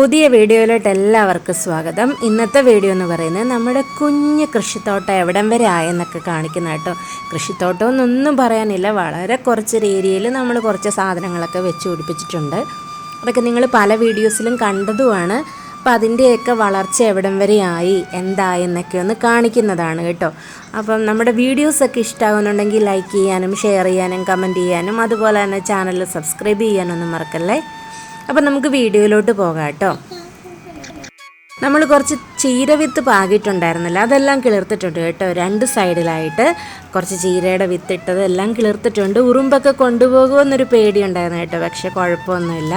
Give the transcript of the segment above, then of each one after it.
പുതിയ വീഡിയോയിലോട്ട് എല്ലാവർക്കും സ്വാഗതം. ഇന്നത്തെ വീഡിയോ എന്ന് പറയുന്നത് നമ്മുടെ കുഞ്ഞ് കൃഷിത്തോട്ടം എവിടം വരെ ആയെന്നൊക്കെ കാണിക്കുന്ന കേട്ടോ. കൃഷിത്തോട്ടം എന്നൊന്നും പറയാനില്ല. വളരെ കുറച്ചൊരു ഏരിയയിൽ നമ്മൾ കുറച്ച് സാധനങ്ങളൊക്കെ വെച്ച് പിടിപ്പിച്ചിട്ടുണ്ട്. അതൊക്കെ നിങ്ങൾ പല വീഡിയോസിലും കണ്ടതുമാണ്. അപ്പോൾ അതിന്റെയൊക്കെ വളർച്ച എവിടം വരെ ആയി എന്തായി എന്നൊക്കെ ഒന്ന് കാണിക്കുന്നതാണ് കേട്ടോ. അപ്പം നമ്മുടെ വീഡിയോസൊക്കെ ഇഷ്ടമാകുന്നുണ്ടെങ്കിൽ ലൈക്ക് ചെയ്യാനും ഷെയർ ചെയ്യാനും കമന്റ് ചെയ്യാനും അതുപോലെ തന്നെ ചാനൽ സബ്സ്ക്രൈബ് ചെയ്യാനൊന്നും മറക്കല്ലേ? അപ്പം നമുക്ക് വീഡിയോയിലോട്ട് പോകാം കേട്ടോ. നമ്മൾ കുറച്ച് ചീരവിത്ത് പാകിയിട്ടുണ്ടായിരുന്നില്ല. അതെല്ലാം കിളിർത്തിട്ടുണ്ട് കേട്ടോ. രണ്ട് സൈഡിലായിട്ട് കുറച്ച് ചീരയുടെ വിത്തിട്ടത് എല്ലാം കിളിർത്തിട്ടുണ്ട്. ഉറുമ്പൊക്കെ കൊണ്ടുപോകുമെന്നൊരു പേടിയുണ്ടായിരുന്നു കേട്ടോ. പക്ഷെ കുഴപ്പമൊന്നുമില്ല.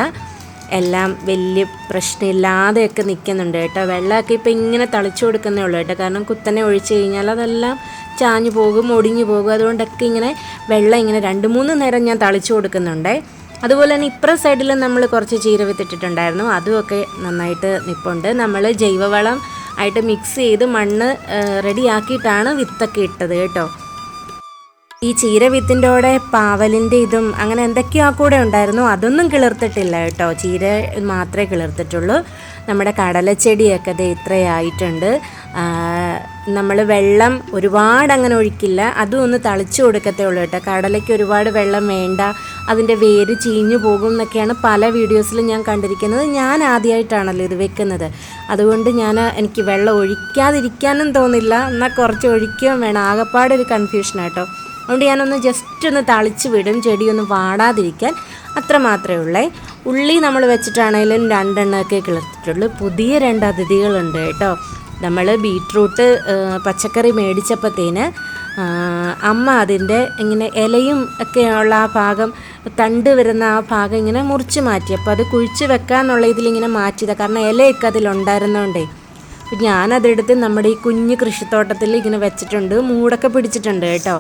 എല്ലാം വലിയ പ്രശ്നമില്ലാതെയൊക്കെ നിൽക്കുന്നുണ്ട് കേട്ടോ. വെള്ളമൊക്കെ ഇപ്പം ഇങ്ങനെ തളിച്ചു കൊടുക്കുന്നേ ഉള്ളൂ കേട്ടോ. കാരണം കുത്തനെ ഒഴിച്ച് കഴിഞ്ഞാൽ അതെല്ലാം ചാഞ്ഞു പോകും ഒടിഞ്ഞു പോകും. അതുകൊണ്ടൊക്കെ ഇങ്ങനെ വെള്ളം ഇങ്ങനെ രണ്ട് മൂന്ന് നേരം ഞാൻ തളിച്ചു കൊടുക്കുന്നുണ്ടേ. അതുപോലെ തന്നെ ഇപ്പുറ സൈഡിൽ നമ്മൾ കുറച്ച് ചീര വിത്തിട്ടിട്ടുണ്ടായിരുന്നു. അതുമൊക്കെ നന്നായിട്ട് നിപ്പുണ്ട്. നമ്മൾ ജൈവവളം ആയിട്ട് മിക്സ് ചെയ്ത് മണ്ണ് റെഡിയാക്കിയിട്ടാണ് വിത്തൊക്കെ ഇട്ടത് കേട്ടോ. ഈ ചീര വിത്തിന്റെ കൂടെ പാവലിന്റെ ഇതും അങ്ങനെ എന്തൊക്കെയോ കൂടെ ഉണ്ടായിരുന്നു. അതൊന്നും കിളിർത്തിട്ടില്ല കേട്ടോ. ചീര മാത്രമേ കിളിർത്തിട്ടുള്ളൂ. നമ്മുടെ കടലച്ചെടിയൊക്കെ ദേ ഇത്രയായിട്ടുണ്ട്. നമ്മൾ വെള്ളം ഒരുപാട് അങ്ങനെ ഒഴിക്കില്ല. അതും ഒന്ന് തളിച്ചു കൊടുക്കത്തേ ഉള്ളൂ കേട്ടോ. കടലയ്ക്ക് ഒരുപാട് വെള്ളം വേണ്ട അതിന്റെ വേര് ചീഞ്ഞു പോകും എന്നൊക്കെയാണ് പല വീഡിയോസിലും ഞാൻ കണ്ടിരിക്കുന്നത്. ഞാൻ ആദ്യമായിട്ടാണല്ലോ ഇത് വെക്കുന്നത്. അതുകൊണ്ട് ഞാൻ എനിക്ക് വെള്ളം ഒഴിക്കാതിരിക്കാനും തോന്നില്ല. എന്നാൽ കുറച്ച് ഒഴിക്കുകയും വേണം. ആകെപ്പാടൊരു ഒരു കൺഫ്യൂഷനാട്ടോ അതുകൊണ്ട് ഞാനൊന്ന് ജസ്റ്റ് ഒന്ന് തളിച്ച് വിടും. ചെടിയൊന്ന് വാടാതിരിക്കാൻ അത്ര മാത്രമേ ഉള്ളേ. ഉള്ളി നമ്മൾ വെച്ചിട്ടാണെങ്കിലും രണ്ടെണ്ണമൊക്കെ കിളർത്തിട്ടുള്ളൂ. പുതിയ രണ്ട് അതിഥികളുണ്ട് കേട്ടോ. നമ്മൾ ബീട്രൂട്ട് പച്ചക്കറി മേടിച്ചപ്പോഴത്തേന് അമ്മ അതിന്റെ ഇങ്ങനെ ഇലയും ഒക്കെയുള്ള ആ ഭാഗം തണ്ട് വരുന്ന ആ ഭാഗം ഇങ്ങനെ മുറിച്ച് മാറ്റി. അപ്പോൾ അത് കുഴിച്ച് വെക്കാന്നുള്ള ഇതിലിങ്ങനെ മാറ്റിയതാണ് കാരണം ഇലയൊക്കെ അതിലുണ്ടായിരുന്നോണ്ടേ. അപ്പം ഞാനതെടുത്ത് നമ്മുടെ ഈ കുഞ്ഞ് കൃഷിത്തോട്ടത്തിൽ ഇങ്ങനെ വെച്ചിട്ടുണ്ട് മൂടൊക്കെ പിടിച്ചിട്ടുണ്ട് കേട്ടോ.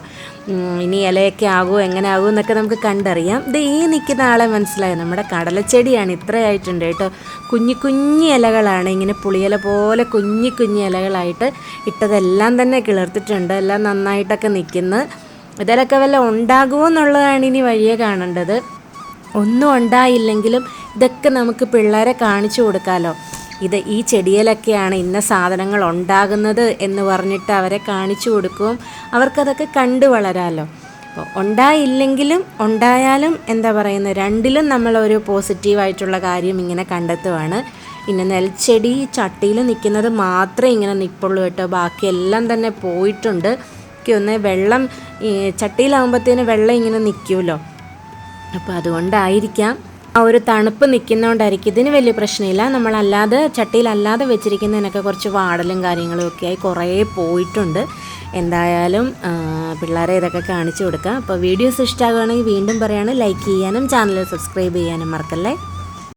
ഇനി ഇലയൊക്കെ ആകുമോ എങ്ങനെ ആകുമോ എന്നൊക്കെ നമുക്ക് കണ്ടറിയാം. ഇത് ഈ നിൽക്കുന്ന ആളെ മനസ്സിലായി? നമ്മുടെ കടലച്ചെടിയാണ് ഇത്രയായിട്ടുണ്ട് കേട്ടോ. കുഞ്ഞു കുഞ്ഞു ഇലകളാണ് ഇങ്ങനെ പുളിയില പോലെ കുഞ്ഞു കുഞ്ഞു ഇലകളായിട്ട് ഇട്ടതെല്ലാം തന്നെ കിളിർത്തിട്ടുണ്ട് എല്ലാം നന്നായിട്ടൊക്കെ നിൽക്കുന്നു. ഇതിലൊക്കെ വല്ല ഉണ്ടാകുമോ എന്നുള്ളതാണ് ഇനി വഴിയെ കാണേണ്ടത്. ഒന്നും ഉണ്ടായില്ലെങ്കിലും ഇതൊക്കെ നമുക്ക് പിള്ളേരെ കാണിച്ചു കൊടുക്കാമല്ലോ ഇത് ഈ ചെടിയിലൊക്കെയാണ് ഇന്ന സാധനങ്ങൾ ഉണ്ടാകുന്നത് എന്ന് പറഞ്ഞിട്ട് അവരെ കാണിച്ചു കൊടുക്കും. അവർക്കതൊക്കെ കണ്ടു വളരാമല്ലോ അപ്പോൾ ഉണ്ടായില്ലെങ്കിലും ഉണ്ടായാലും എന്താ പറയുന്നത്? രണ്ടിലും നമ്മളൊരു പോസിറ്റീവായിട്ടുള്ള കാര്യം ഇങ്ങനെ കണ്ടെത്തുവാണ്. പിന്നെ നെൽച്ചെടി ചട്ടിയിൽ നിൽക്കുന്നത് മാത്രമേ ഇങ്ങനെ നിൽപ്പുള്ളൂ കേട്ടോ. ബാക്കിയെല്ലാം തന്നെ പോയിട്ടുണ്ട്. ഒന്ന് വെള്ളം ചട്ടിയിലാകുമ്പോഴത്തേന് വെള്ളം ഇങ്ങനെ നിൽക്കുമല്ലോ. അപ്പോൾ അതുകൊണ്ടായിരിക്കാം ആ ഒരു തണുപ്പ് നിൽക്കുന്നതുകൊണ്ടായിരിക്കും ഇതിന് വലിയ പ്രശ്നമില്ല. നമ്മളല്ലാതെ ചട്ടിയിലല്ലാതെ വെച്ചിരിക്കുന്നതിനൊക്കെ കുറച്ച് വാടലും കാര്യങ്ങളും ഒക്കെ ആയി കുറേ പോയിട്ടുണ്ട്. എന്തായാലും പിള്ളേരെ ഇതൊക്കെ കാണിച്ചു കൊടുക്കാം. അപ്പോൾ വീഡിയോസ് ഇഷ്ടമാകുകയാണെങ്കിൽ വീണ്ടും പറയുകയാണ് ലൈക്ക് ചെയ്യാനും ചാനൽ സബ്സ്ക്രൈബ് ചെയ്യാനും മറക്കല്ലേ?